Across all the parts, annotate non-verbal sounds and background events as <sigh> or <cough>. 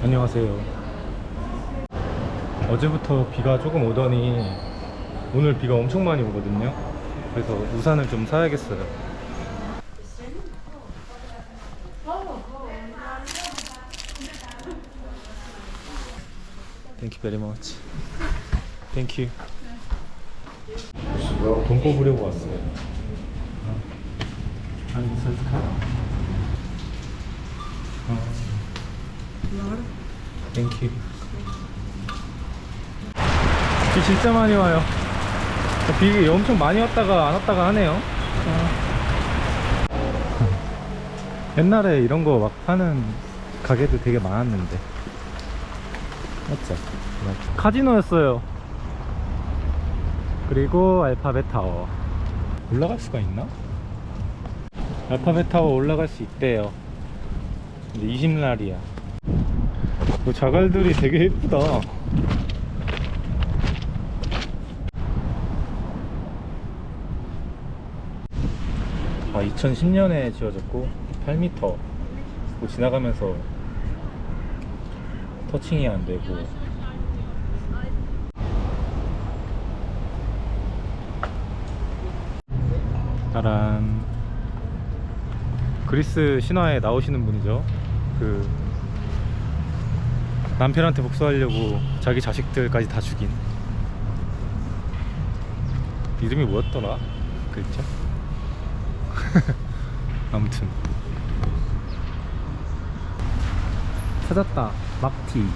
안녕하세요. 어제부터 비가 조금 오더니 오늘 비가 엄청 많이 오거든요. 그래서 우산을 좀 사야겠어요. Very much. Thank you. 돈 뽑으려고 왔어요. 아, 인사 카드. 땡큐 비 진짜 많이 와요. 비 엄청 많이 왔다가 안 왔다가 하네요. 옛날에 이런 거 막 파는 가게도 되게 많았는데. 맞죠? 맞죠. 카지노였어요. 그리고 알파벳 타워. 올라갈 수가 있나? 알파벳 타워 올라갈 수 있대요. 근데 20날이야 그 자갈들이 되게 예쁘다. 아, 2010년에 지어졌고 8m. 뭐 지나가면서 터칭이 안 되고. 따란 그리스 신화에 나오시는 분이죠. 그 남편한테 복수하려고 자기 자식들까지 다 죽인 이름이 뭐였더라? 글자? 아무튼 찾았다 막티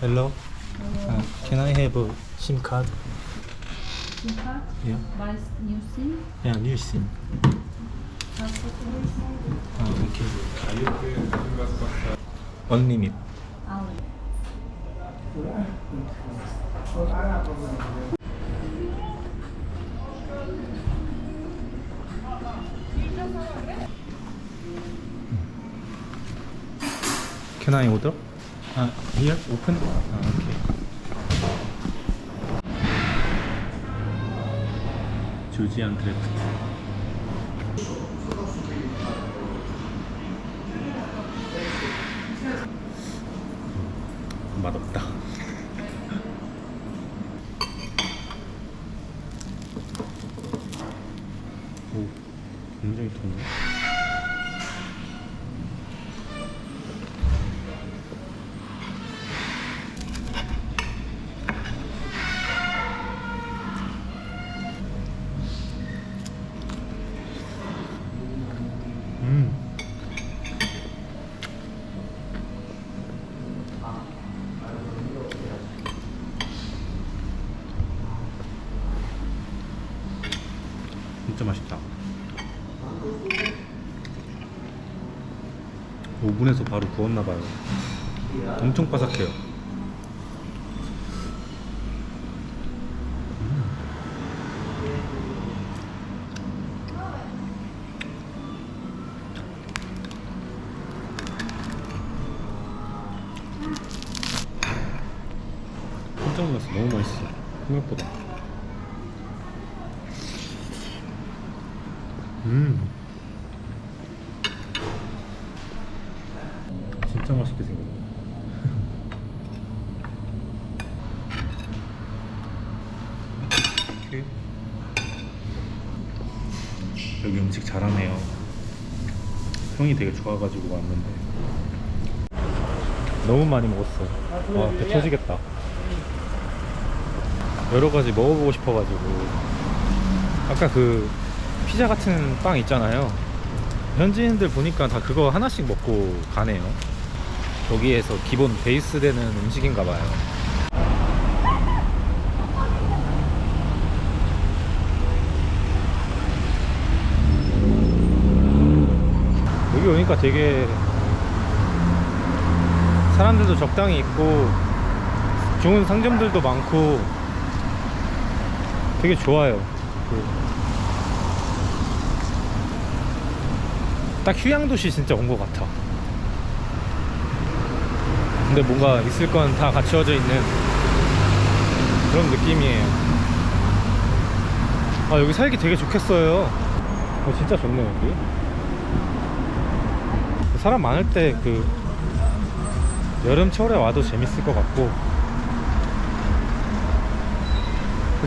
Hello uh, Can I have a SIM card? SIM card? Yeah, Buy new SIM? yeah new SIM 언리밋. Can I order? 아, here? Open? 아, 오케이. 조지안 드래프트. 맛 진짜 맛있다. 오븐에서 바로 구웠나봐요. 엄청 바삭해요. 깜짝 놀랐어. 너무 맛있어. 생각보다. 음. 진짜 맛있게 생겼네. 여기 음식 잘하네요. 형이 되게 좋아가지고 왔는데. 너무 많이 먹었어요. 와, 배 터지겠다. 여러 가지 먹어보고 싶어가지고. 아까 그 피자 같은 빵 있잖아요. 현지인들 보니까 다 그거 하나씩 먹고 가네요. 여기에서 기본 베이스 되는 음식인가 봐요. 여기 오니까 되게 사람들도 적당히 있고 좋은 상점들도 많고 되게 좋아요. 딱 휴양도시 진짜 온 것 같아. 근데 뭔가 있을 건 다 갖추어져 있는 그런 느낌이에요. 아, 여기 살기 되게 좋겠어요. 어, 진짜 좋네 여기 사람 많을 때 그 여름철에 와도 재밌을 것 같고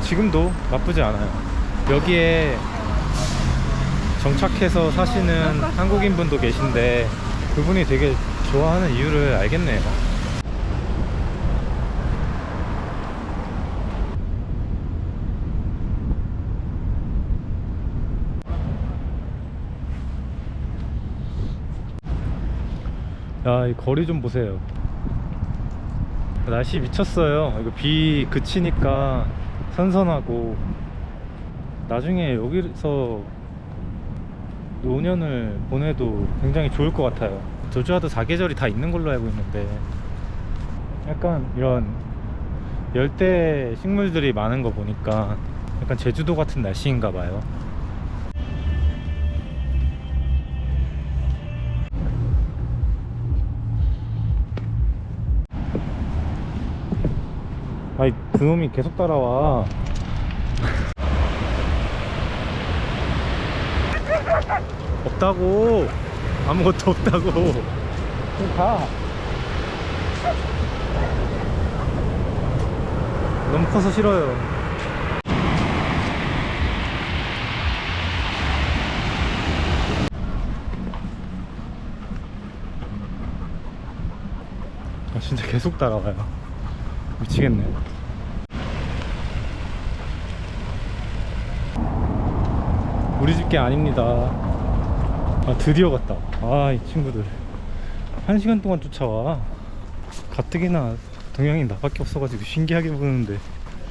지금도 나쁘지 않아요 여기에 정착해서 사시는 한국인 분도 계신데 그분이 되게 좋아하는 이유를 알겠네요 야, 이 거리 좀 보세요. 날씨 미쳤어요. 이거 비 그치니까 선선하고 나중에 여기서 노년을 보내도 굉장히 좋을 것 같아요. 조주아도 사계절이 다 있는 걸로 알고 있는데 약간 이런 열대 식물들이 많은 거 보니까 약간 제주도 같은 날씨인가 봐요. 아이 그놈이 계속 따라와 없다고. 아무것도 없다고. 그럼 가. 너무 커서 싫어요. 아 진짜 계속 따라와요. 미치겠네. 우리 집게 아닙니다 아 드디어 갔다. 아 이 친구들. 한 시간 동안 쫓아와. 가뜩이나 동양인 나밖에 없어가지고 신기하게 보는데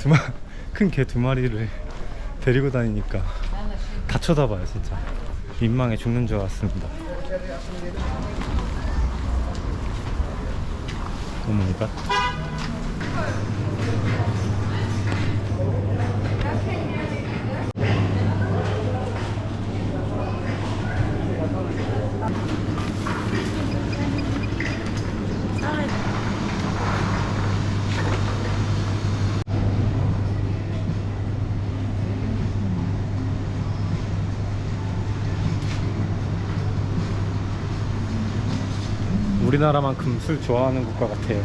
<laughs> 큰개 두 마리를 데리고 다니니까 다 쳐다봐요 진짜. 민망해 죽는 줄 알았습니다. 오마이갓 우리나라만큼 술 좋아하는 국가 같아요.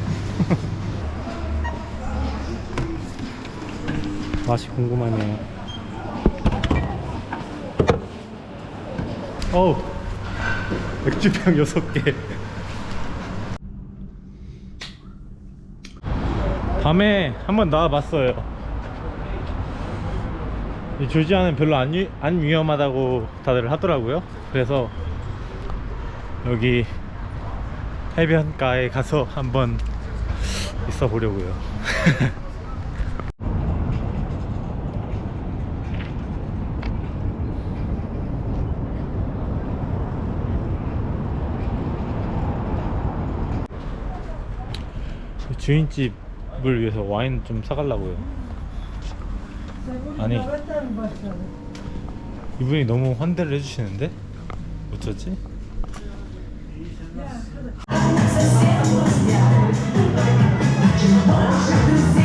<laughs> 맛이 궁금하네요. 어우, 맥주병 <laughs> 6개. 밤에 한번 나와봤어요. 이 조지아는 별로 안, 위, 안 위험하다고 다들 하더라고요. 그래서 여기 해변가에 가서 한번 있어 보려고요. <laughs> 주인집을 위해서 와인 좀 사가려고요. 아니 이분이 너무 환대를 해주시는데 어쩌지? 아, 오케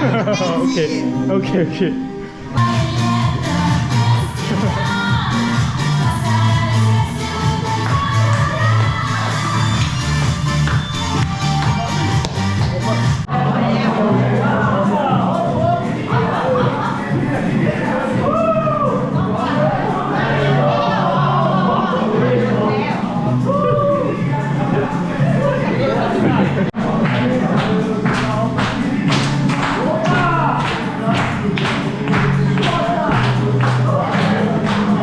<laughs> okay, okay, okay.